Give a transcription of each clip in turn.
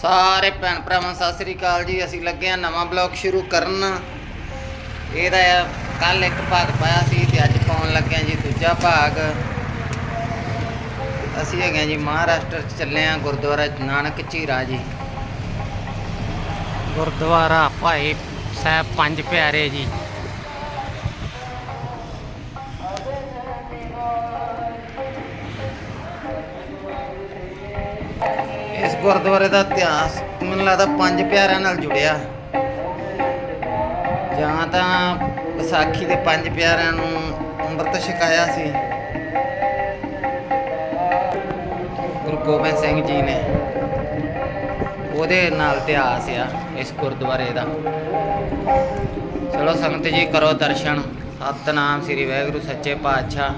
ਸਾਰੇ ਭੈਣ ਭਰਾਵਾਂ, ਸਤਿ ਸ੍ਰੀ ਅਕਾਲ ਜੀ। ਅਸੀਂ ਲੱਗੇ ਆ ਨਵਾਂ ਬਲੌਗ ਸ਼ੁਰੂ ਕਰਨ। ਇਹਦਾ ਕੱਲ ਇੱਕ ਭਾਗ ਪਾਇਆ ਸੀ ਤੇ ਅੱਜ ਪਾਉਣ ਲੱਗੇ ਆ ਜੀ ਦੂਜਾ ਭਾਗ। ਅਸੀਂ ਹੈਗੇ ਆ ਜੀ ਮਹਾਰਾਸ਼ਟਰ ਚ ਚੱਲੇ ਆ ਗੁਰਦੁਆਰਾ ਨਾਨਕ ਝੀਰਾ ਜੀ। ਗੁਰਦੁਆਰਾ ਭਾਈ ਸਾਹਿਬ ਪੰਜ ਪਿਆਰੇ ਜੀ। ਗੁਰਦੁਆਰੇ ਦਾ ਇਤਿਹਾਸ ਮੈਨੂੰ ਲੱਗਦਾ ਪੰਜ ਪਿਆਰਿਆਂ ਨਾਲ ਜੁੜਿਆ। ਜਾਂ ਤਾਂ ਵਿਸਾਖੀ ਦੇ ਪੰਜ ਪਿਆਰਿਆਂ ਨੂੰ ਅੰਮ੍ਰਿਤ ਛਕਾਇਆ ਸੀ। ਗੁਰੂ ਗੋਬਿੰਦ ਸਿੰਘ ਜੀ ਨੇ। ਉਹਦੇ ਨਾਲ ਇਤਿਹਾਸ ਆ ਇਸ ਗੁਰਦੁਆਰੇ ਦਾ। ਚਲੋ ਸੰਗਤ ਜੀ ਕਰੋ ਦਰਸ਼ਨ। ਸਤਨਾਮ ਸ੍ਰੀ ਵਾਹਿਗੁਰੂ, ਸੱਚੇ ਪਾਤਸ਼ਾਹ।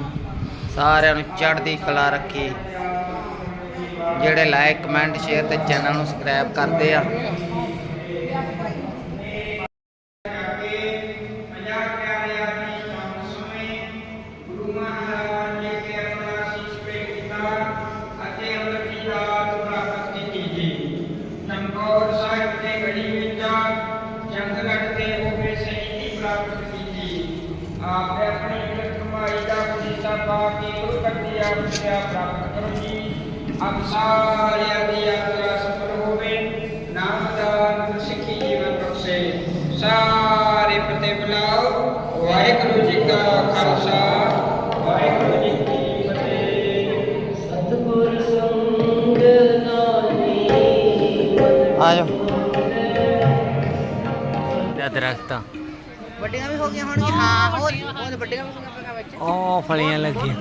ਸਾਰਿਆਂ ਨੂੰ ਚੜ੍ਹਦੀ ਕਲਾ ਰੱਖੀ। ਜਿਹੜੇ ਲਾਈਕ ਕਮੈਂਟ, ਸ਼ੇਅਰ ਤੇ ਚੈਨਲ ਨੂੰ ਸਬਸਕ੍ਰਾਈਬ ਕਰਦੇ ਆ। ਆਪੇ ਆਪਣੀ ਕਮਾਈ ਦਾ ਪੁਨੀਤਾ ਪਾ ਕੇ ਗੁਰੂ ਗੱਦੀ ਪ੍ਰਾਪਤ ਕਰੋ ਜੀ। ਸਾਰਿਆਂ ਦੀ ਯਾਤਰਾ ਸਫਲ ਹੋਵੇ ਨਾਮ ਦਾਨ ਸਿੱਖੀ ਜੀਵਨ ਬਖਸ਼ੇ ਸਾਰੇ ਪਤੇ ਬੁਲਾਓ ਵਾਹਿਗੁਰੂ ਜੀ ਕਾ ਖਾਲਸਾ ਵਾਹਿਗੁਰੂ ਜੀ ਕੀ ਫਤਿਹ ਸਤਿਗੁਰ ਸੰਗ ਨਾਨੀ ਆ ਜਾਓ ਤੇ ਦਰਖਤਾਂ ਵੱਡੀਆਂ ਵੀ ਹੋ ਗਈਆਂ ਹੋਣਗੀਆਂ। ਹਾਂ ਹੋਰ ਉਹ ਵੱਡੀਆਂ ਵੀ ਹੋ ਗਈਆਂ ਵਿੱਚ। ਉਹ ਫਲੀਆਂ ਲੱਗੀਆਂ।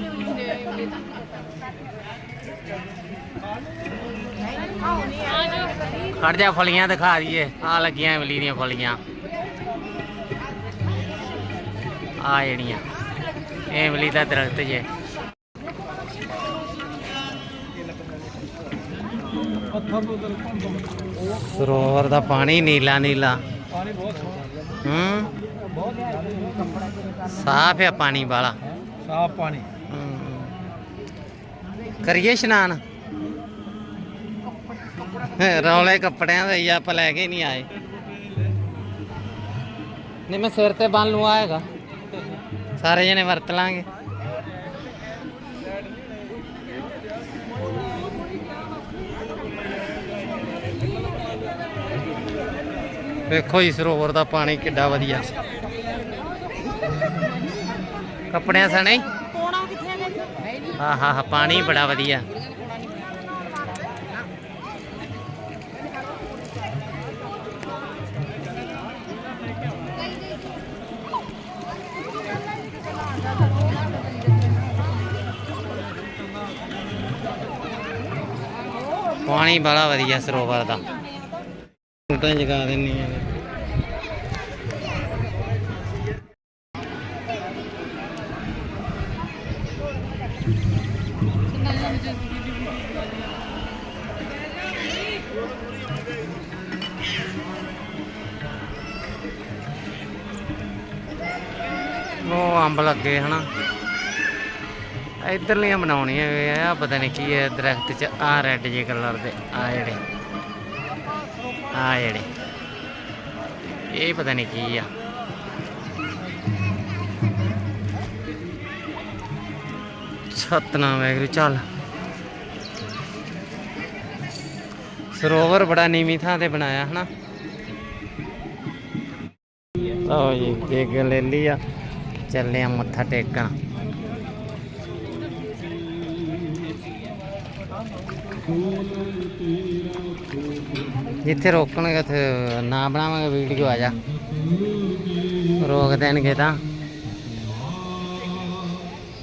ਖੜ ਜਾ ਫਲੀਆਂ ਦਿਖਾ ਦਈਏ। ਆ ਲੱਗੀਆਂ ਇਮਲੀ ਦੀਆਂ ਫਲੀਆਂ। ਆ ਜਿਹੜੀਆਂ। ਇਹ ਇਮਲੀ ਦਾ ਦਰਖਤ ਜੇ। ਸਰੋਵਰ ਦਾ ਪਾਣੀ ਨੀਲਾ ਨੀਲਾ। ਪਾਣੀ ਬਹੁਤ ਹੂੰ? ਸਾਫ਼ ਹੈ ਪਾਣੀ ਵਾਲਾ। ਸਾਫ਼ ਪਾਣੀ। ਕਰੀਏ ਇਸ਼ਨਾਨ? ਰੌਲੇ ਕੱਪੜਿਆਂ ਦਾ ਹੀ ਆ, ਆਪਾਂ ਲੈ ਕੇ ਨਹੀਂ ਆਏ। ਨਹੀਂ ਮੈਂ ਸਿਰ ਤੇ ਬੰਨ ਲੂ ਆਏਗਾ ਸਾਰੇ ਜਣੇ ਵਰਤ ਲਾਂਗੇ। ਵੇਖੋ ਜੀ ਸਰੋਵਰ ਦਾ ਪਾਣੀ ਕਿੱਡਾ ਵਧੀਆ। ਕੱਪੜਿਆਂ ਸਣੇ। ਕੋਣਾ ਕਿੱਥੇ ਹਾਂ ਹਾਂ ਹਾਂ ਪਾਣੀ ਬੜਾ ਵਧੀਆ। ਪਾਣੀ ਬੜਾ ਵਧੀਆ ਸਰੋਵਰ ਦਾ। ਟੂਟਾਂ ਜਗਾ ਦਿੰਨੀ ਆ। ਉਹ ਅੰਬ ਲੱਗੇ ਹਨਾ। ਇਧਰਲੀਆਂ ਬਣਾਉਣੀਆਂ ਇਹ ਆ ਪਤਾ ਨਹੀਂ ਕੀ ਹੈ ਦਰਖਤ ਚ ਆ ਰੈੱਡ ਜੇ ਕਲਰ ਦੇ ਆ ਜਿਹੜੇ ਆ ਜਿਹੜੇ। ਇਹ ਪਤਾ ਨਹੀਂ ਕੀ ਆ। ਸਤਨਾਮ ਵੈਗਰੂ ਚੱਲ। ਸਰੋਵਰ ਬੜਾ ਨੀਵੀਂ ਥਾਂ ਤੇ ਬਣਾਇਆ, ਹਨਾ? ਲਓ ਜੀ ਦੇਗ ਲੈ ਲਈ ਆ। ਚੱਲੇ ਆ ਮੱਥਾ ਟੇਕਣ। ਜਿੱਥੇ ਰੋਕਣਗੇ, ਉੱਥੇ ਨਾ ਬਣਾਵਾਂਗੇ ਵੀਡੀਓ ਆ ਜਾ। ਰੋਕ ਦੇਣਗੇ ਤਾਂ।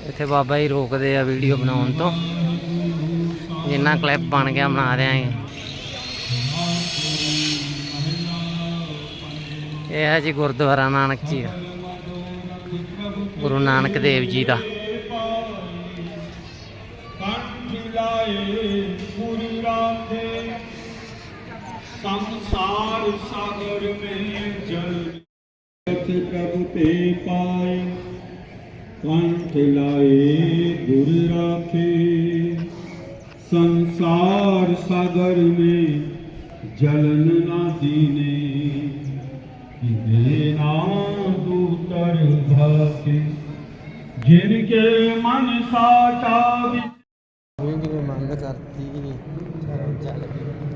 ਇੱਥੇ ਬਾਬਾ ਜੀ ਰੋਕਦੇ ਆ ਵੀਡੀਓ ਬਣਾਉਣ ਤੋਂ। ਜਿੰਨਾ ਕਲਿੱਪ ਬਣ ਗਿਆ, ਬਣਾ ਦਿਆਂਗੇ। ਇਹ ਹੈ ਜੀ ਗੁਰਦੁਆਰਾ ਨਾਨਕ ਜੀ ਦਾ ਗੁਰੂ ਨਾਨਕ ਦੇਵ ਜੀ ਦਾ। ਸੰਸਾਰ ਸਾਗਰ ਮੇ ਜਲ ਤੇ ਪ੍ਰਭ ਤੇ ਪਾਏ, ਕੰਠ ਲਾਏ ਗੁਰ ਰਾਖੇ। ਸੰਸਾਰ ਸਾਗਰ ਮੇ ਜਲਨ ਨਾ ਦੀਨੇ ਕਿਦੇ ਨਾਮ ਦੂਤਰ ਭਾਕੇ ਜਿਨ ਕੇ ਮਨ ਸਾਚਾ ਵੀ ਹੋਈ ਕਿ ਮੰਗ ਕਰਤੀ ਕਿ ਨਹੀਂ ਚਲ ਗਈ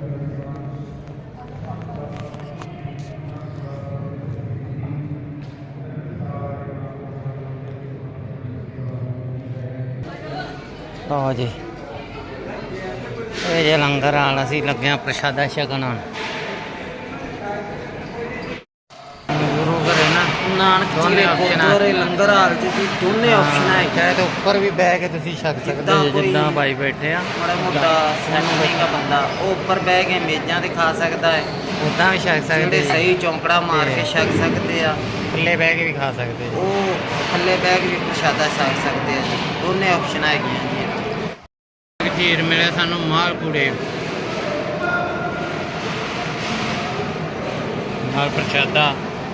ਲਓ ਜੀ। ਇਹ ਜੇ ਲੰਗਰ ਆਣ ਅਸੀਂ ਲੱਗਿਆ ਪ੍ਰਸ਼ਾਦਾ ਛਕਣ ਆਣ ਗੁਰੂ ਘਰੇ ਨਾ ਨਾਨਕ ਜੀ ਦੇ ਗੁਰਦੁਆਰੇ ਲੰਗਰ ਹਾਲ ਚ ਜੀ ਦੋਨੇ ਆਪਸ਼ਨ ਹੈ ਚਾਹੇ ਤੇ ਉੱਪਰ ਵੀ ਬਹਿ ਕੇ ਤੁਸੀਂ ਛਕ ਸਕਦੇ ਹੋ ਜਿੱਦਾਂ ਬਾਈ ਬੈਠੇ ਆ। ਮਾੜਾ ਮੋਟਾ ਸੈਟਿੰਗ ਦਾ ਬੰਦਾ ਉਹ ਉੱਪਰ ਬਹਿ ਕੇ ਮੇਜ਼ਾਂ ਤੇ ਖਾ ਸਕਦਾ ਹੈ। ਉਦਾਂ ਵੀ ਛਕ ਸਕਦੇ ਜਿਹੜੇ ਸਹੀ ਚੌਂਕੜਾ ਮਾਰ ਕੇ ਛਕ ਸਕਦੇ ਆ। ਥੱਲੇ ਬਹਿ ਕੇ ਵੀ ਖਾ ਸਕਦੇ ਉਹ ਥੱਲੇ ਬਹਿ ਕੇ ਵੀ ਪ੍ਰਸ਼ਾਦਾ ਛਕ ਸਕਦੇ ਆ ਦੋਨੇ ਆਪਸ਼ਨ ਹੈਗੀਆਂ ਖੀਰ ਮਿਲੇ ਸਾਨੂੰ ਮਾਲ ਪੂੜੇ ਨਾਲ ਪ੍ਰਸ਼ਾਦਾ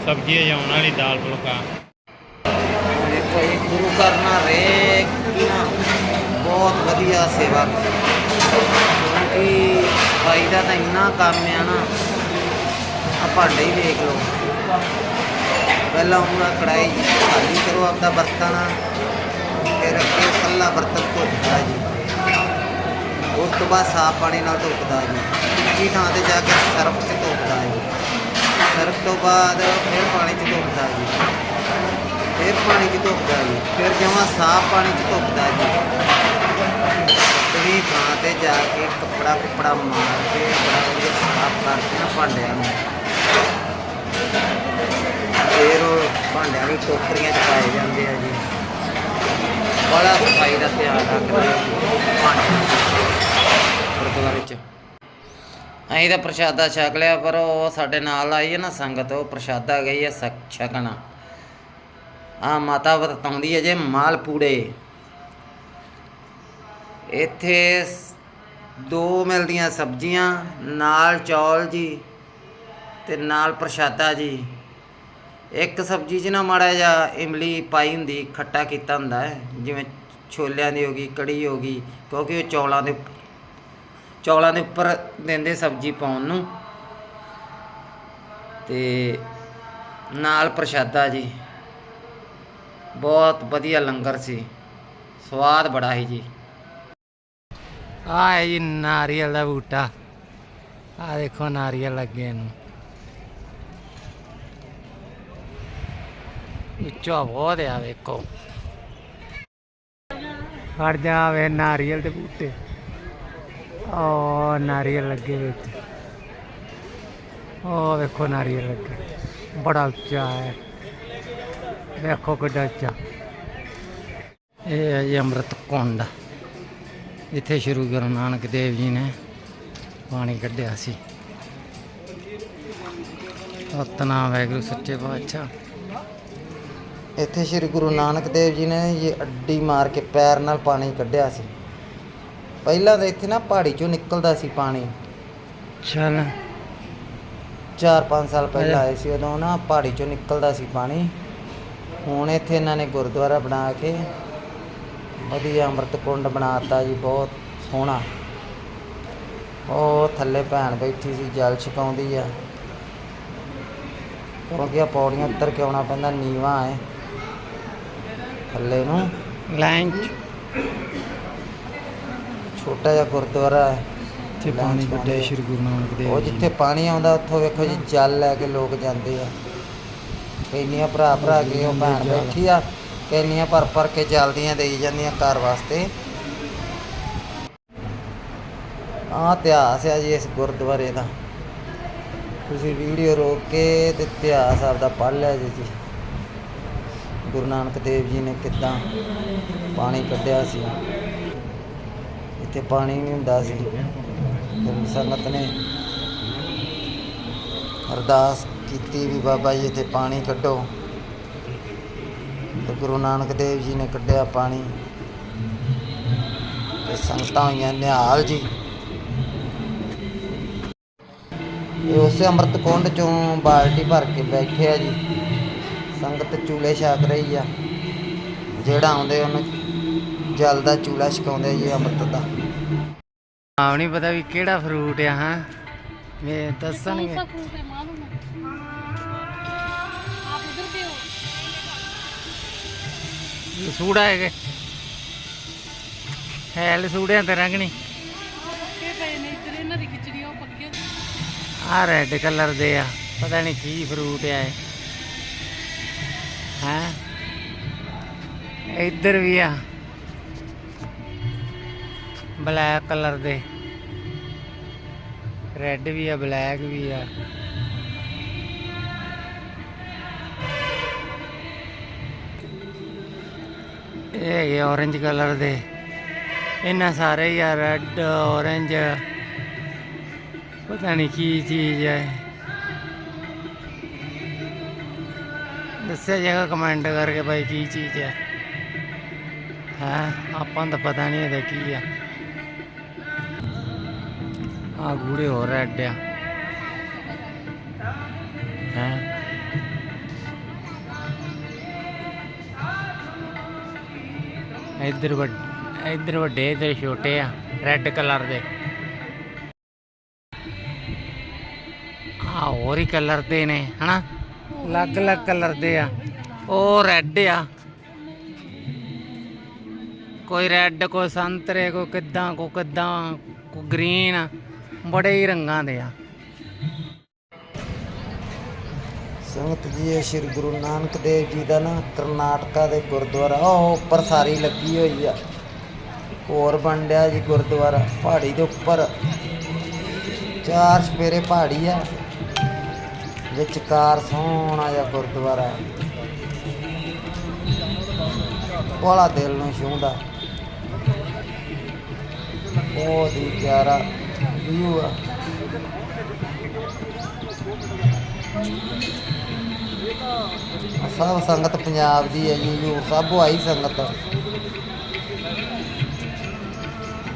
ਸਬਜ਼ੀ ਜਾਉਣ ਵਾਲੀ ਦਾਲ ਫੁਲਕਾ। ਦੇਖੋ ਇਹ ਗੁਰੂ ਘਰ ਨਾਲ ਰੇ ਕੀ ਨਾ ਬਹੁਤ ਵਧੀਆ ਸੇਵਾ। ਕਿਉਂਕਿ ਭਾਈ ਦਾ ਤਾਂ ਇੰਨਾ ਕੰਮ ਆ ਨਾ ਆ ਭਾਂਡੇ ਹੀ ਦੇਖ ਲਓ। ਪਹਿਲਾਂ ਉਹਨਾਂ ਕੜਾਈ ਖਾਲੀ ਕਰੋ ਆਪਦਾ ਬਰਤਨ। ਫਿਰ ਇਹ ਕੱਲਾ ਬਰਤਨ ਧੋਤਾ ਤੋਂ ਬਾਅਦ ਸਾਫ਼ ਪਾਣੀ ਨਾਲ ਧੋਤਾ ਜੀ। ਕੀ ਥਾਂ ਤੇ ਜਾ ਕੇ ਸਰਫ 'ਚ ਧੋਤਾ ਜੀ। ਸਰਫ ਤੋਂ ਬਾਅਦ ਫਿਰ ਪਾਣੀ 'ਚ ਧੋਤਾ ਜੀ। ਫਿਰ ਪਾਣੀ 'ਚ ਧੋਤਾ ਜੀ। ਫਿਰ ਜਮਾਂ ਸਾਫ਼ ਪਾਣੀ 'ਚ ਧੋਤਾ ਜੀ। ਸੱਤਵੀਂ ਥਾਂ ਤੇ ਜਾ ਕੇ ਕੱਪੜਾ ਕੁੱਪੜਾ ਮਾਰ ਕੇ ਬੜਾ ਵਧੀਆ ਸਾਫ਼ ਕਰਕੇ ਨਾ ਭਾਂਡਿਆਂ ਨੂੰ। ਫਿਰ ਭਾਂਡਿਆਂ ਨੂੰ ਟੋਕਰੀਆਂ 'ਚ ਪਾਏ ਜਾਂਦੇ ਆ ਜੀ। ਬੜਾ ਸਫ਼ਾਈ ਦਾ ਧਿਆਨ ਰੱਖਦੇ ਆ ਜੀ। ਭਾਂਡਿਆਂ ਦਾ ਗੁਰਦੁਆਰੇ 'ਚ ਅਸੀਂ ਤਾਂ ਪ੍ਰਸ਼ਾਦਾ ਛਕ ਲਿਆ, ਪਰ ਉਹ ਸਾਡੇ ਨਾਲ ਆਈ ਹੈ ਨਾ ਸੰਗਤ, ਉਹ ਪ੍ਰਸ਼ਾਦਾ ਗਈ ਹੈ ਸਕ- ਛਕਣਾ। ਆ ਮਾਤਾ ਵਰਤਾਉਂਦੀ ਹੈ ਜੇ ਮਾਲ ਪੂੜੇ ਇੱਥੇ ਦੋ ਮਿਲਦੀਆਂ ਸਬਜ਼ੀਆਂ, ਨਾਲ ਚੌਲ ਜੀ ਤੇ ਨਾਲ ਪ੍ਰਸ਼ਾਦਾ ਜੀ। ਇੱਕ ਸਬਜ਼ੀ 'ਚ ਨਾ ਮਾੜਾ ਜਿਹਾ ਇਮਲੀ ਪਾਈ ਹੁੰਦੀ, ਖੱਟਾ ਕੀਤਾ ਹੁੰਦਾ ਹੈ, ਜਿਵੇਂ ਛੋਲਿਆਂ ਦੀ ਹੋ ਗਈ, ਕੜੀ ਹੋ ਗਈ, ਕਿਉਂਕਿ ਉਹ ਚੌਲਾਂ ਦੇ ਚੌਲਾਂ ਦੇ ਉੱਪਰ ਦਿੰਦੇ ਸਬਜ਼ੀ ਪਾਉਣ ਨੂੰ। ਤੇ ਨਾਲ ਪ੍ਰਸ਼ਾਦਾ ਜੀ। ਬਹੁਤ ਵਧੀਆ ਲੰਗਰ ਸੀ। ਸਵਾਦ ਬੜਾ ਸੀ ਜੀ। ਆ ਹੈ ਜੀ ਨਾਰੀਅਲ ਦਾ ਬੂਟਾ। ਆ ਦੇਖੋ ਨਾਰੀਅਲ ਲੱਗੇ ਨੂੰ ਉੱਚਾ ਬਹੁਤ ਆ ਵੇਖੋ ਹਟ ਜਾ ਵੇ ਨਾਰੀਅਲ ਦੇ ਬੂਟੇ। ਉਹ ਨਾਰੀਅਲ ਲੱਗੇ ਵਿੱਚ। ਉਹ ਵੇਖੋ ਨਾਰੀਅਲ ਲੱਗੇ। ਬੜਾ ਉੱਚਾ ਹੈ। ਵੇਖੋ ਕਿੱਡਾ ਉੱਚਾ। ਇਹ ਹੈ ਜੀ ਅੰਮ੍ਰਿਤ ਕੁੰਡ। ਇੱਥੇ ਸ਼੍ਰੀ ਗੁਰੂ ਨਾਨਕ ਦੇਵ ਜੀ ਨੇ ਪਾਣੀ ਕੱਢਿਆ ਸੀ। ਸਤਨਾਮ ਵਾਹਿਗੁਰੂ ਸੱਚੇ ਪਾਤਸ਼ਾਹ। ਇੱਥੇ ਸ਼੍ਰੀ ਗੁਰੂ ਨਾਨਕ ਦੇਵ ਜੀ ਨੇ ਇਹ ਅੱਡੀ ਮਾਰ ਕੇ ਪੈਰ ਨਾਲ ਪਾਣੀ ਕੱਢਿਆ ਸੀ। ਪਹਿਲਾਂ ਤਾਂ ਇੱਥੇ ਨਾ ਪਹਾੜੀ ਚੋਂ ਨਿਕਲਦਾ ਸੀ ਪਾਣੀ। ਚਲ। 4-5 ਸਾਲ ਪਹਿਲਾਂ ਆਏ ਸੀ ਉਦੋਂ ਨਾ ਪਹਾੜੀ ਚੋਂ ਨਿਕਲਦਾ ਸੀ ਪਾਣੀ। ਹੁਣ ਇੱਥੇ ਇਹਨਾਂ ਨੇ ਗੁਰਦੁਆਰਾ ਬਣਾ ਕੇ ਵਧੀਆ ਅੰਮ੍ਰਿਤ ਕੁੰਡ ਬਣਾਤਾ ਜੀ ਬਹੁਤ ਸੋਹਣਾ। ਉਹ ਥੱਲੇ ਭੈਣ ਬੈਠੀ ਸੀ ਜਲ ਛਕਾਉਂਦੀ ਆ। ਕਿਉਂਕਿ ਆ ਪੌੜੀਆਂ ਉੱਤਰ ਕੇ ਆਉਣਾ ਪੈਂਦਾ ਨੀਵਾ ਹੈ। ਥੱਲੇ ਨੂੰ। ਲਾਈਨ ਛੋਟਾ ਜਿਹਾ ਗੁਰਦੁਆਰਾ ਹੈ। ਤੇ ਪਾਣੀ ਕੱਢਿਆ ਸ਼੍ਰੀ ਗੁਰੂ ਨਾਨਕ ਦੇਵ ਉਹ ਜੀ ਜਿੱਥੇ ਪਾਣੀ ਆਉਂਦਾ ਉੱਥੋਂ ਵੇਖੋ ਜੀ ਜਲ ਲੈ ਕੇ ਲੋਕ ਜਾਂਦੇ ਆ। ਕਈਆਂ ਭਰਾ ਭਰਾ ਕੇ ਉਹ ਭੈਣ ਬੈਠੀ ਆ ਕਈਆਂ ਭਰ ਭਰ ਕੇ ਜਲਦੀਆਂ ਦੇਈ ਜਾਂਦੀਆਂ ਘਰ ਵਾਸਤੇ। ਆ ਇਤਿਹਾਸ ਆ ਜੀ ਇਸ ਗੁਰਦੁਆਰੇ ਦਾ। ਤੁਸੀਂ ਵੀਡੀਓ ਰੋਕ ਕੇ ਤੇ ਇਤਿਹਾਸ ਆਪਦਾ ਪੜ੍ਹ ਲਿਆ ਜੀ ਜੀ ਗੁਰੂ ਨਾਨਕ ਦੇਵ ਜੀ ਨੇ ਕਿੱਦਾਂ ਪਾਣੀ ਕੱਢਿਆ ਸੀ। ਇੱਥੇ ਪਾਣੀ ਨਹੀਂ ਹੁੰਦਾ ਸੀ। ਤੇ ਸੰਗਤ ਨੇ ਅਰਦਾਸ ਕੀਤੀ ਵੀ ਬਾਬਾ ਜੀ ਇੱਥੇ ਪਾਣੀ ਕੱਢੋ। ਤੇ ਗੁਰੂ ਨਾਨਕ ਦੇਵ ਜੀ ਨੇ ਕੱਢਿਆ ਪਾਣੀ। ਤੇ ਸੰਗਤਾਂ ਹੋਈਆਂ ਨਿਹਾਲ ਜੀ। ਇਹ ਉਸੇ ਅੰਮ੍ਰਿਤ ਕੁੰਡ ਚੋਂ ਬਾਲਟੀ ਭਰ ਕੇ ਬੈਠੇ ਆ ਜੀ। ਸੰਗਤ ਚੂਲੇ ਛਕ ਰਹੀ ਆ। ਜਿਹੜਾ ਆਉਂਦੇ ਉਹਨੂੰ ਜਲ ਦਾ ਚੂਲਾ ਛਕਾਉਂਦੇ ਜੀ ਅੰਮ੍ਰਿਤ ਦਾ। ਆਉ ਨਹੀਂ ਪਤਾ ਵੀ ਕਿਹੜਾ ਫਰੂਟ ਆ ਹਾਂ? ਮੈਂ ਦੱਸਣਗੇ। ਕੌਣ ਸਾ ਆਪ ਉਧਰ ਗਏ ਹੋ ਸੂੜਾ ਹੈਗੇ ਹੈਲ ਸੂੜਿਆਂ ਤੇ ਰੰਗਣੀ ਪੱਕੇ ਪਏ ਨੇ ਇੱਧਰ ਇਹਨਾਂ ਦੀ ਖਿਚੜੀ ਉਹ ਪੱਕੇ। ਆ ਰੈੱਡ ਕਲਰ ਦੇ ਆ ਪਤਾ ਨਹੀਂ ਕੀ ਫਰੂਟ ਆ ਇਹ। ਹੈ? ਇੱਧਰ ਵੀ ਆ। ਬਲੈਕ ਕਲਰ ਦੇ। ਰੈੱਡ ਵੀ ਆ, ਬਲੈਕ ਵੀ ਆ। ਇਹ ਹੈਗੇ orange ਕਲਰ ਦੇ। ਇਹਨਾਂ ਸਾਰੇ ਹੀ ਆ ਰੈੱਡ orange ਪਤਾ ਨਹੀਂ ਕੀ ਚੀਜ਼ ਹੈ ਦੱਸਿਆ ਜਾਏਗਾ ਕਮੈਂਟ ਕਰਕੇ ਭਾਈ ਕੀ ਚੀਜ਼ ਹੈ ਹੈ? ਆਪਾਂ ਨੂੰ ਤਾਂ ਪਤਾ ਨਹੀਂ ਇਹਦਾ ਕੀ ਆ। ਆ ਗੂੜੇ ਹੋ ਰੈੱਡ ਆ ਹੈ? ਇੱਧਰ ਵੱਡ, ਇੱਧਰ ਵੱਡੇ, ਇੱਧਰ ਛੋਟੇ ਆ ਰੈੱਡ ਕਲਰ ਦੇ। ਆ ਹੋਰ ਹੀ ਕਲਰ ਦੇ ਨੇ, ਹਨਾ? ਅਲੱਗ-ਅਲੱਗ ਕਲਰ ਦੇ ਆ। ਉਹ ਰੈੱਡ ਆ। ਕੋਈ ਰੈੱਡ ਕੋਈ ਸੰਤਰੇ, ਕੋਈ ਕਿੱਦਾਂ ਕੋਈ ਕਿੱਦਾਂ, ਕੋਈ ਗ੍ਰੀਨ ਬੜੇ ਹੀ ਰੰਗਾਂ ਦੇ ਆ। ਸੰਗਤ ਜੀ, ਇਹ ਸ਼੍ਰੀ ਗੁਰੂ ਨਾਨਕ ਦੇਵ ਜੀ ਦਾ ਨਾ ਕਰਨਾਟਕਾ ਦੇ ਗੁਰਦੁਆਰਾ, ਉਹ ਉੱਪਰ ਸਾਰੀ ਲੱਗੀ ਹੋਈ ਆ। ਹੋਰ ਬਣ ਡਿਆ ਜੀ ਗੁਰਦੁਆਰਾ, ਪਹਾੜੀ ਦੇ ਉੱਪਰ। ਚਾਰ ਸਪੇਰੇ ਪਹਾੜੀ ਆ, ਵਿਚਕਾਰ ਸੋਹਣਾ ਜਿਹਾ ਗੁਰਦੁਆਰਾ। ਬੜਾ ਦਿਲ ਨੂੰ ਛੂੰਹਦਾ। ਬਹੁਤ ਹੀ ਪਿਆਰਾ। ਵਿਊ ਆ ਸਭ ਸੰਗਤ ਪੰਜਾਬ ਦੀ ਹੈ ਜੀ, ਹਜ਼ੂਰ ਸਾਹਿਬੋਂ ਆਈ ਸੰਗਤ।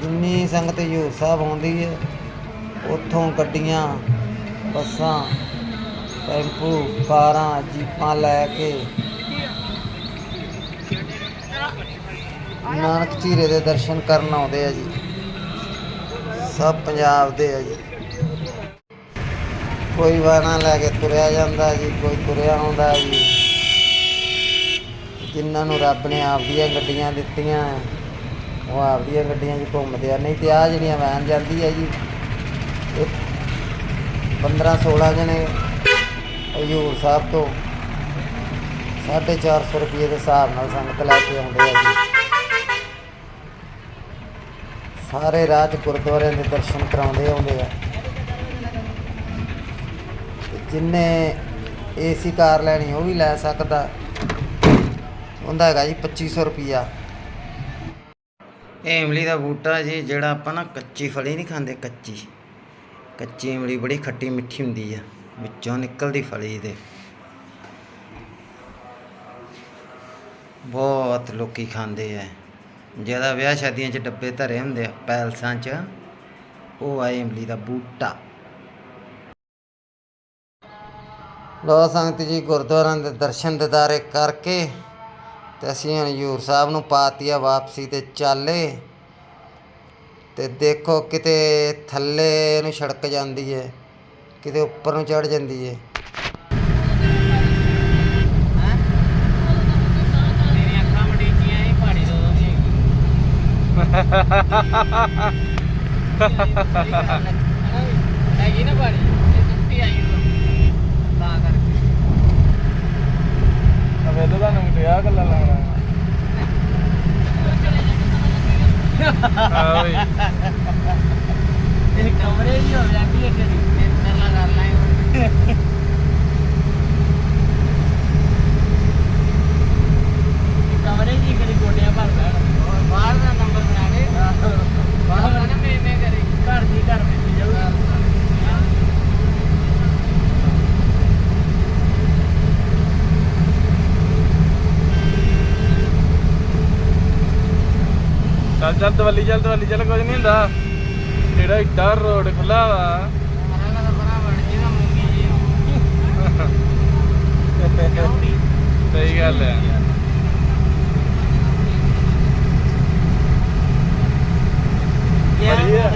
ਜਿੰਨੀ ਸੰਗਤ ਹਜ਼ੂਰ ਸਾਹਿਬ ਆਉਂਦੀ ਹੈ, ਉੱਥੋਂ ਗੱਡੀਆਂ, ਬੱਸਾਂ, ਟੈਂਪੂ, ਕਾਰਾਂ, ਜੀਪਾਂ ਲੈ ਕੇ ਨਾਨਕ ਝੀਰੇ ਦੇ ਦਰਸ਼ਨ ਕਰਨ ਆਉਂਦੇ ਆ ਜੀ। ਸਭ ਪੰਜਾਬ ਦੇ ਆ ਜੀ। ਕੋਈ ਵਾਹਣਾ ਲੈ ਕੇ ਤੁਰਿਆ ਜਾਂਦਾ ਜੀ, ਕੋਈ ਤੁਰਿਆ ਆਉਂਦਾ ਜੀ। ਜਿਨ੍ਹਾਂ ਨੂੰ ਰੱਬ ਨੇ ਆਪਦੀਆਂ ਗੱਡੀਆਂ ਦਿੱਤੀਆਂ, ਉਹ ਆਪਦੀਆਂ ਗੱਡੀਆਂ 'ਚ ਘੁੰਮਦੇ ਆ। ਨਹੀਂ ਤੇ ਆ ਜਿਹੜੀਆਂ ਵੈਨ ਜਾਂਦੀ ਹੈ ਜੀ, ਇਹ 15 16 ਜਣੇ ਹਜ਼ੂਰ ਸਾਹਿਬ ਤੋਂ 450 ਰੁਪਏ ਦੇ ਹਿਸਾਬ ਨਾਲ ਸੰਗਤ ਲੈ ਕੇ ਆਉਂਦੇ ਆ ਜੀ। ਸਾਰੇ ਰਾਹ 'ਚ ਗੁਰਦੁਆਰਿਆਂ ਦੇ ਦਰਸ਼ਨ ਕਰਾਉਂਦੇ ਆਉਂਦੇ ਆ। ਤੇ ਜਿੰਨੇ ਏਸੀ ਕਾਰ ਲੈਣੀ, ਉਹ ਵੀ ਲੈ ਸਕਦਾ। ਉਹਦਾ ਹੈਗਾ ਜੀ 2500 ਰੁਪਿਆ ਇਹ ਇਮਲੀ ਦਾ ਬੂਟਾ ਜੀ, ਜਿਹੜਾ ਆਪਾਂ ਨਾ ਕੱਚੀ ਫਲੀ ਨਹੀਂ ਖਾਂਦੇ, ਕੱਚੀ। ਕੱਚੀ ਇਮਲੀ ਬੜੀ ਖੱਟੀ ਮਿੱਠੀ ਹੁੰਦੀ ਆ, ਵਿੱਚੋਂ ਨਿਕਲਦੀ ਫਲੀ ਦੇ ਬਹੁਤ ਲੋਕੀ ਖਾਂਦੇ ਆ। ਜਿਹਦਾ ਵਿਆਹ ਸ਼ਾਦੀਆਂ 'ਚ ਡੱਬੇ ਧਰੇ ਹੁੰਦੇ ਆ, ਪੈਲਸਾਂ 'ਚ, ਉਹ ਆਏ ਇਮਲੀ ਦਾ ਬੂਟਾ। ਲੋ ਸੰਗਤ ਜੀ, ਗੁਰਦੁਆਰਿਆਂ ਦੇ ਦਰਸ਼ਨ ਦਿਦਾਰੇ ਕਰਕੇ ਤੇ ਅਸੀਂ ਹਜ਼ੂਰ ਸਾਹਿਬ ਨੂੰ ਪਾਤੀ ਆ ਵਾਪਸੀ ਤੇ ਚਾਲੇ। ਤੇ ਦੇਖੋ ਕਿਤੇ ਥੱਲੇ ਨੂੰ ਸੜਕ ਜਾਂਦੀ ਹੈ ਕਿਤੇ ਉੱਪਰ ਨੂੰ ਚੜ ਜਾਂਦੀ ਹੈ ਮੇਰੀਆਂ ਅੱਖਾਂ ਮਡੀਚੀਆਂ ਇਹ ਪਹਾੜੀ ਤੋਂ ਹੈਗੀ ਨਾ ਪਹਾੜੀ ਇਹ ਸੁੱਤੀ ਆਈ ਤਾਂ ਕਰਕੇ ਅਵੇ ਤਾਂ ਨੂੰ ਤੇ ਆ ਗੱਲਾਂ ਲਾਉਣਾ ਹਾਂ ਬਈ ਇਹ ਕਮਰੇ ਹੀ ਹੋ ਜਾਂਦੀ ਹੈ ਕਦੀ ਇੰਨਾ ਲਗਾ। ਲਾਈ ਕਮਰੇ ਜੀ ਕਦੀ ਗੋਡਿਆਂ ਭਰ ਲੈਣ ਬਾਹਰ ਦਾ ਨੰਬਰ ਬਣਾ ਦੇ ਬਾਹਰ ਨਾ ਮੈਂ ਮੈਂ ਕਰੇ ਘਰ ਦੀ ਘਰ ਵਿੱਚ ਜਾਊ ਚੱਲ ਚੱਲ ਦਵੱਲੀ ਚੱਲ ਦਵੱਲੀ ਚੱਲ ਕੁਝ ਨਹੀਂ ਹੁੰਦਾ। ਜਿਹੜਾ ਇੱਡਾ ਰੋਡ ਖੁੱਲਾ ਵਾ। ਸਹੀ ਗੱਲ ਹੈ। ਆ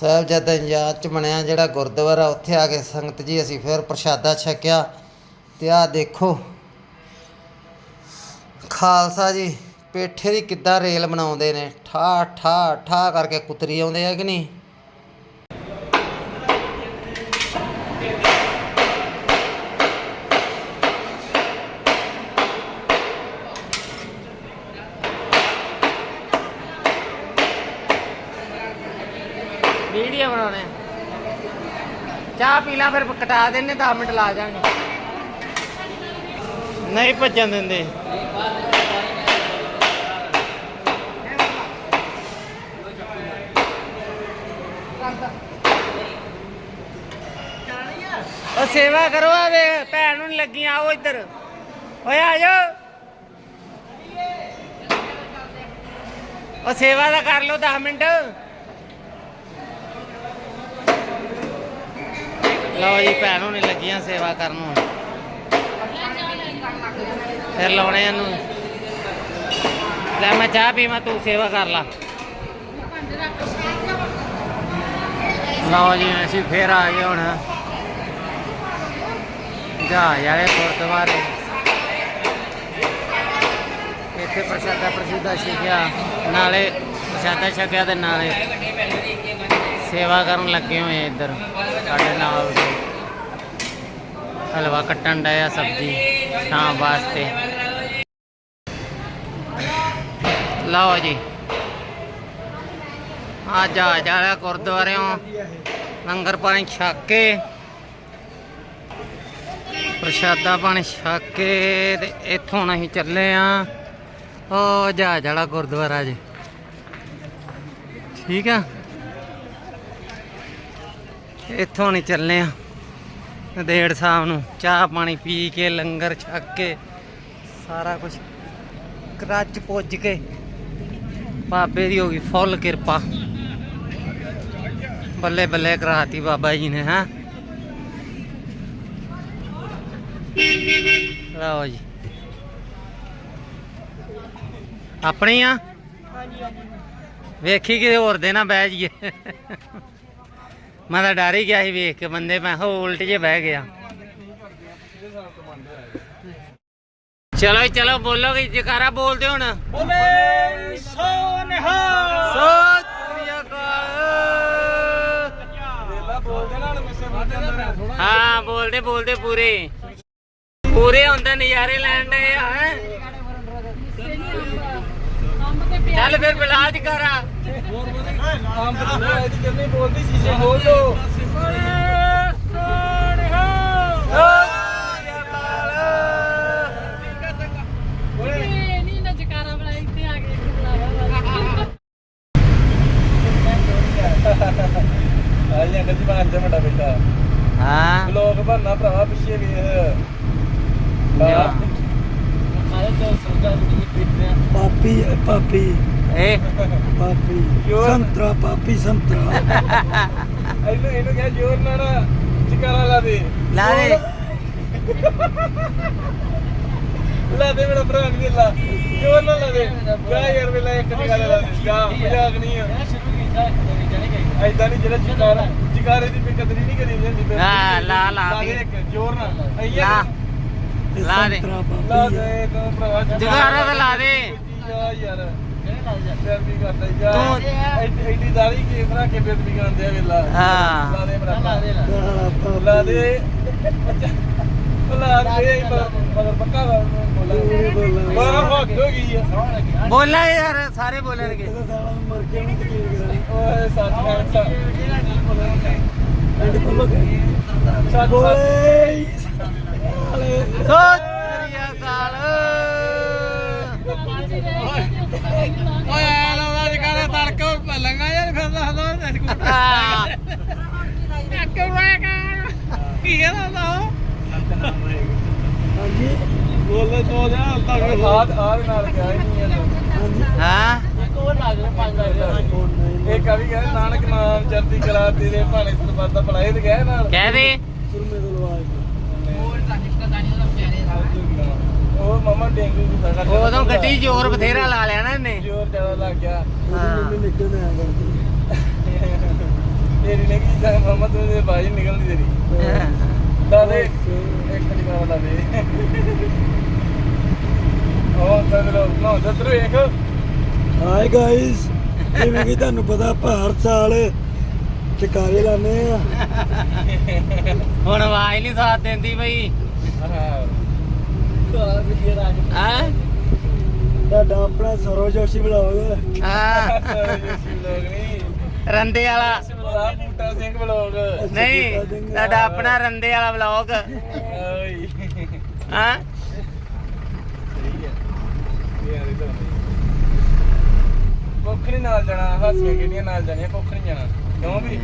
ਸਾਹਿਬਜ਼ਾਦਾ ਯਾਦ ਚ ਬਣਿਆ ਜਿਹੜਾ ਗੁਰਦੁਆਰਾ ਉੱਥੇ ਆ ਕੇ ਸੰਗਤ ਜੀ ਅਸੀਂ ਫਿਰ ਪ੍ਰਸ਼ਾਦਾ ਛਕਿਆ। ਤੇ ਆਹ ਦੇਖੋ ਖਾਲਸਾ ਜੀ ਪੇਠੇ ਦੀ ਕਿੱਦਾਂ ਰੇਲ ਬਣਾਉਂਦੇ ਨੇ? ਠਾ ਠਾ ਠਾ ਕਰਕੇ ਕੁਤਰੀ ਆਉਂਦੇ ਆ ਕਿ ਨਹੀਂ? ਵੀਡੀਓ ਬਣਾਉਣੇ ਚਾਹ ਪੀ ਲਾ ਫਿਰ ਕਟਾ ਦੇਣੇ 10 ਮਿੰਟ ਲਾ ਜਾਾਂਗੇ ਨਹੀਂ ਭੱਜਣ ਦਿੰਦੇ। ਉਹ ਸੇਵਾ ਕਰੋ ਆ ਵੇ, ਭੈਣ ਨੂੰ ਨੀ ਲੱਗੀਆਂ, ਆਓ ਇੱਧਰ। ਓਏ ਆ ਜਾਓ। ਉਹ ਸੇਵਾ ਦਾ ਕਰ ਲਓ 10 ਮਿੰਟ। ਲਓ ਜੀ, ਭੈਣ ਨੂੰ ਲੱਗੀਆਂ ਸੇਵਾ ਕਰਨ ਨੂੰ। ਫਿਰ ਲਾਉਣੇ ਇਹਨੂੰ। ਲੈ, ਮੈਂ ਚਾਹ ਪੀਵਾਂ, ਤੂੰ ਸੇਵਾ ਕਰ ਲਾ। ਲਓ ਜੀ, ਅਸੀਂ ਫੇਰ ਆ ਗਏ ਹੁਣ। ਜਹਾਜ਼ ਵਾਲੇ ਗੁਰਦੁਆਰੇ। ਇੱਥੇ ਪ੍ਰਸ਼ਾਦਾ ਪ੍ਰਸ਼ੂਦਾ ਛਕਿਆ। ਨਾਲੇ ਪ੍ਰਸ਼ਾਦਾ ਛਕਿਆ ਤੇ ਨਾਲੇ ਸੇਵਾ ਕਰਨ ਲੱਗੇ ਹੋਏ ਇੱਧਰ, ਸਾਡੇ ਨਾਲ ਹਲਵਾ ਕੱਟਣ ਡਾਇਆ ਸਬਜ਼ੀ ਸ਼ਾਮ ਵਾਸਤੇ। ਲਓ ਜੀ। ਆ ਜਹਾਜ਼ ਵਾਲਾ ਗੁਰਦੁਆਰਿਓਂ। ਲੰਗਰ ਪਾਣੀ ਛਕ ਕੇ। ਪ੍ਰਸ਼ਾਦਾ ਪਾਣੀ ਛਕ ਕੇ ਤੇ ਇੱਥੋਂ ਅਸੀਂ ਚੱਲੇ ਆ। ਉਹ ਜਹਾਜ਼ ਵਾਲਾ ਗੁਰਦੁਆਰਾ ਜੀ। ਠੀਕ ਆ? ਇੱਥੋਂ ਨਹੀਂ ਚੱਲੇ ਆ। ਡੇਢ ਸਾਹਿਬ ਨੂੰ ਚਾਹ ਪਾਣੀ ਪੀ ਕੇ, ਲੰਗਰ ਛਕ ਕੇ, ਸਾਰਾ ਕੁਝ ਕਰਾਚ ਪੁੱਜ ਕੇ। ਬਾਬੇ ਦੀ ਹੋ ਗਈ ਫੁੱਲ ਕਿਰਪਾ। ਬੱਲੇ ਬੱਲੇ ਕਰਾਤੀ ਬਾਬਾ ਜੀ ਨੇ ਹਾਂ? ਲਓ ਜੀ। ਆਪਣੀ ਆ? ਵੇਖੀ ਕਿਤੇ ਹੋਰ ਦੇ ਨਾ ਬਹਿ ਜੀਏ ਮੈਂ ਤਾਂ ਡਰ ਹੀ ਗਿਆ ਸੀ ਵੇਖ ਕੇ ਬੰਦੇ ਮੈਂ ਹੋ ਉਲਟ ਜੇ ਬਹਿ ਗਿਆ। ਚਲੋ ਚਲੋ ਬੋਲੋ ਕਿ ਜਕਾਰਾ ਬੋਲਦੇ ਹੁਣ। ਬੋਲੇ ਸੋ ਨਿਹਾਲ। ਸਤਿ ਸ੍ਰੀ ਅਕਾਲ ਵੇਲਾ ਬੋਲਦੇ ਨਾਲ ਮਿੱਸੇ ਬੋਲਦੇ ਅੰਦਰ ਥੋੜਾ ਹਾਂ ਬੋਲਦੇ ਬੋਲਦੇ ਪੂਰੇ। ਪੂਰੇ ਹੁੰਦੇ ਨਜ਼ਾਰੇ ਲੈਣ ਦੇ ਆ ਹੈਂ। ਅੰਬ ਚੱਲ ਫਿਰ ਬਿਲਾਜ ਕਰਾ ਆਮ ਬੋਲਦੇ ਇਹਦੀ ਕਿੰਨੀ ਬੋਲਦੀ ਸ਼ੀਸ਼ੇ ਖੋਲ ਦੋ ਇਹ ਨਹੀਂ ਨਾ ਜਕਾਰਾ ਬਣਾਈ ਇੱਥੇ ਆ ਕੇ ਇੱਕ ਬੁਲਾਵਾ ਆਈਆਂ ਗੱਜੀ ਬਾਹਰ ਤੇ ਵੱਡਾ ਬੇਟਾ ਹਾਂ। ਲੋਕ ਬੰਨਾ ਭਰਾਵਾ ਪਿੱਛੇ ਵੇਖ ਪਾਪੀ ਪਾਪੀ। ਇਹ ਪਾਪੀ? ਸੰਤਰਾ ਪਾਪੀ ਸੰਤਰਾ। ਇਹਨੂੰ ਇਹਨੂੰ ਕਿਹਾ ਜੋਰ ਨਾਲ ਚਿਕਾਰਾ ਲਾ ਦੇ। ਲਾ ਦੇ। ਲਾ ਦੇ ਮੇਰਾ ਭਰਾ ਨਹੀਂ ਲਾ। ਜੋਰ ਨਾਲ ਲਾ ਦੇ। ਜਾ ਯਾਰ ਵੇਲਾ ਇੱਕ ਚਿਕਾਰਾ ਲਾ ਦੇ। ਜਾ ਮਜ਼ਾਕ ਨਹੀਂ ਆ। ਐਦਾਂ ਨਹੀਂ ਜਿਹੜਾ ਚਿਕਾਰਾ ਚਿਕਾਰੇ ਦੀ ਕਦਰੀ ਨਹੀਂ ਕਰੀ ਜਾਂਦੀ। ਹਾਂ, ਲਾ, ਲਾ ਲਾ ਦੇ ਜ਼ੋਰ ਨਾਲ। ਲਾ। ਲਾ ਦੇ। ਲਾ ਦੇ ਤੂੰ ਭਰਾਵਾ ਜਗਾਰਾ ਤਾਂ ਲਾ ਦੇ। ਜਾ ਯਾਰ। ਬੇਦਬੀ ਕਰਦਾ ਜਾ ਤੂੰ- ਐਡੀ- ਐਡੀ ਦਾੜੀ ਕੇਸ ਰੱਖ ਕੇ ਬੇਦਬੀ ਕਰਦੇ ਆ ਵੇਲਾ। ਹਾਂ। ਲਾ ਦੇ ਮੇਰਾ ਭਰਾ ਗਾਲਾ ਪਾਪੀ ਲਾ ਦੇ। ਉਹ ਲਾ ਦੇ ਮਗਰ ਪੱਕਾ ਬੋਲਾ ਬੜਾ ਹੱਦ ਹੋ ਗਈ ਆ। ਬੋਲਾ ਯਾਰ ਸਾਰੇ ਬੋਲਣਗੇ। ਇਹਦਾ ਸਾਲਾ ਮਰ ਕੇ ਨਹੀਂ ਤਕੀਰ ਕਰਾ ਓਏ ਸੱਚ ਹੈ ਐਂਡ ਕੋਲ ਸੱਚ ਬੋਲੇ ਸਤਿ ਸ੍ਰੀ ਅਕਾਲ ਓਏ ਆ ਲਾ ਅੱਜ ਕਾਲੇ ਤੜਕਾ ਲੰਗਾ ਯਾਰ ਫਿਰ ਦੱਸਦਾ ਹਾਂ। ਕੀ ਕਹਿੰਦਾ ਹਾਂਜੀ ਬੋਲੇ ਤੋਂ ਜਾ ਤੜਕਾ ਆਦ ਆਦ ਨਾਲ ਗਿਆ ਹੀ ਨਹੀਂ ਹਾਂਜੀ ਹਾਂ ਉਹ ਨਹੀਂ ਇਹ ਕਵੀ ਕਹਿੰਦਾ ਨਾਨਕ ਨਾਮ ਚੜ੍ਹਦੀ ਕਲਾ ਤੇਰੇ ਭਾਣੇ ਸਰਬੱਤ ਦਾ ਭਲਾ ਇਹ ਤੇ ਗਏ ਨਾਲ। ਕਹਿ ਦੇ। ਸੁਰਮੇ ਤੋਂ ਲਵਾ ਉਹ ਮਮਾ ਡੇਂਗੂ ਤਾਂ ਕਰਦਾ। ਉਦੋਂ ਗੱਡੀ ਜ਼ੋਰ ਬਥੇਰਾ ਲਾ ਲਿਆ ਨਾ ਇਹਨੇ। ਜ਼ੋਰ ਜ਼ਿਆਦਾ ਲੱਗ ਗਿਆ। ਹਾਂ। ਮੰਮੀ ਨਿਕਲ ਨੇ ਆ ਕਰਦੀ। ਤੇਰੀ ਨੇ ਕੀ ਜਾਂ ਮਮਾ ਤੂੰ ਦੇ ਬਾਜੀ ਨਿਕਲਦੀ ਤੇਰੀ। ਲਾ ਦੇ। ਇੱਕ ਮਿੰਟ ਕਰਾ ਲਾ ਦੇ। ਉਹ ਤਾਂ ਲੋ ਨਾ ਦਤਰ ਵੇਖ। ਹਾਈ ਗਾਇਸ ਜਿਵੇਂ ਕਿ ਤੁਹਾਨੂੰ ਪਤਾ ਹਰ ਸਾਲ ਚਕਾਰੇ ਲਾਣੇ ਆ। ਹੁਣ ਆਵਾਜ਼ ਨਹੀਂ ਸਾਥ ਦਿੰਦੀ ਬਈ। ਹਾਂ? ਤੁਹਾਡਾ ਆਪਣਾ ਸਰੋ ਜੋਸ਼ੀ ਬਲੌਗ ਹਾਂ। ਰੰਦੇ ਵਾਲਾ। ਬੂਟਾ ਸਿੰਘ ਬਲੋਗ ਨਹੀਂ ਤੁਹਾਡਾ ਆਪਣਾ ਰੰਦੇ ਵਾਲਾ ਓਏ। ਹਾਂ। ਕੁੱਖ ਨੀ ਨਾਲ ਜਾਣਾ ਹਾਸੀਆਂ ਕਿਹੜੀਆਂ ਨਾਲ ਜਾਣੀਆਂ ਕੁੱਖ ਨਹੀਂ ਜਾਣਾ। ਕਿਉਂ ਵੀ?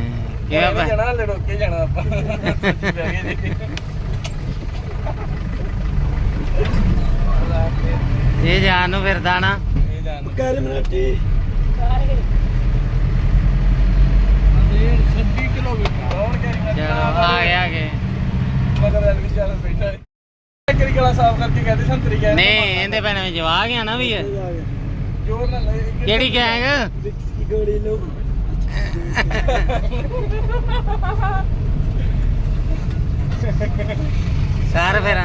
ਕਿਉਂ ਐਵੇਂ ਬਈ? ਜਾਣਾ ਹਲੇ ਰੁੱਕ ਕੇ ਜਾਣਾ ਆਪਾਂ। ਸੋਚੀ ਬਹਿ ਗਏ ਜੀ। ਇਹ ਜਾਨ ਨੂੰ ਫਿਰਦਾ ਨਾ। ਇਹ ਜਾਣ ਕਰ ਮਿੰਟੀ 26 ਕਿਲੋਮੀਟਰ। ਕੌਣ ਕਹਿ ਚਲੋ ਆ ਗਿਆ ਕੇ ਮਗਰ ਐਲਵੀ ਚੱਲ ਬੈਠਾ। ਕਰੀ ਗਲਾ ਸਾਫ਼ ਕਰਕੇ ਕਹਿੰਦੇ ਸੰਤਰੀ ਕਹਿੰਦੇ ਨਹੀਂ ਇਹਦੇ ਭੈਣ ਵਿੱਚ ਜਵਾ ਗਿਆ ਨਾ ਵੀ ਇਹ। ਜੋਰ ਨਾਲ ਲੈ ਕਿਹੜੀ ਗੈਂਗ ਵਿਕਸ ਕੀ ਗੋੜੀ ਲੋ ਕਰ ਫਿਰ।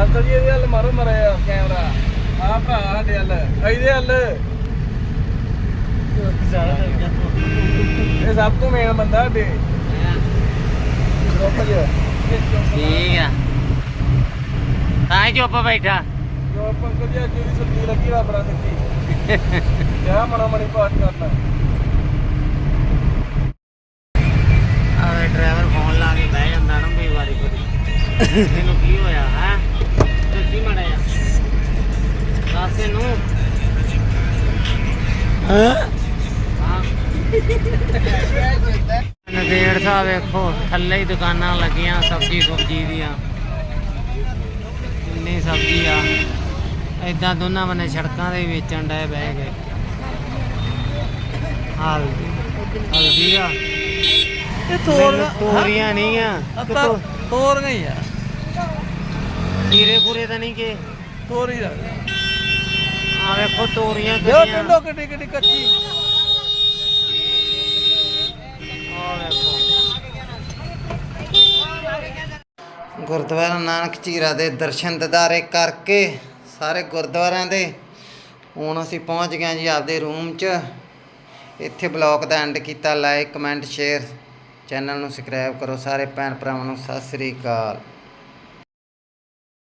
ਅੰਕਲ ਜੀ ਇਹਦੇ ਹੱਲ ਮਾਰੋ ਮਰਿਆ ਕੈਮਰਾ ਆ ਭਰਾ ਸਾਡੇ ਹੱਲ। ਇਹਦੇ ਹੱਲ। ਇਹ ਸਭ ਤੋਂ ਮੇਨ ਬੰਦਾ ਜਾ ਠੀਕ ਆ। ਤਾਂ ਹੀ ਚੁੱਪ ਬੈਠਾ। ਡਰਾਈਵਰ ਫੋਨ ਲਾ ਕੇ ਬਹਿ ਜਾਂਦਾ ਨਾ ਕਈ ਵਾਰੀ ਕੋਈ। ਕੀ ਹੋਇਆ ਹੈ? ਮੜਿਆ ਦੱਸ ਹਾਂ? ਨਦੇੜ ਸਾਹਿਬ ਵੇਖੋ ਥੱਲੇ ਹੀ ਦੁਕਾਨਾਂ ਲੱਗੀਆਂ ਸਬਜ਼ੀ ਸੁਬਜੀ ਦੀਆਂ। ਕਿੰਨੀ ਸਬਜ਼ੀ ਆ। ਏਦਾਂ ਦੋਨਾਂ ਬੰਨੇ ਸੜਕਾਂ ਦੇ ਵੇਚਣ ਡਏ ਬਹਿ ਗਏ ਹਲਦੀ ਹਲਦੀ ਆ। ਇਹ ਤੋਰੀਆਂ ਨਹੀਂ ਆ। ਤੋਰ ਗਈ ਆ। ਕੀਰੇ ਪੂਰੇ ਤਾਂ ਨਹੀਂ ਕਿ ਤੋਰ ਦਾ। ਆ ਵੇਖੋ ਤੋਰੀਆਂ ਕਿੰਨੀਆਂ। ਟਿੰਡੋ ਕਿੱਡੀ ਕਿੱਡੀ ਕੱਚੀ। ਗੁਰਦੁਆਰਾ ਨਾਨਕ ਝੀਰਾ ਦੇ ਦਰਸ਼ਨ ਦਿਦਾਰੇ ਕਰਕੇ ਸਾਰੇ ਗੁਰਦੁਆਰਿਆਂ ਦੇ। ਹੁਣ ਅਸੀਂ ਪਹੁੰਚ ਗਏ ਜੀ ਆਪਦੇ ਰੂਮ 'ਚ। ਇੱਥੇ ਬਲੌਗ ਦਾ ਐਂਡ ਕੀਤਾ ਲਾਈਕ ਕਮੈਂਟ ਸ਼ੇਅਰ ਚੈਨਲ ਨੂੰ ਸਬਸਕ੍ਰਾਈਬ ਕਰੋ ਸਾਰੇ ਭੈਣ ਭਰਾਵਾਂ ਨੂੰ। ਸਤਿ ਸ੍ਰੀ ਅਕਾਲ।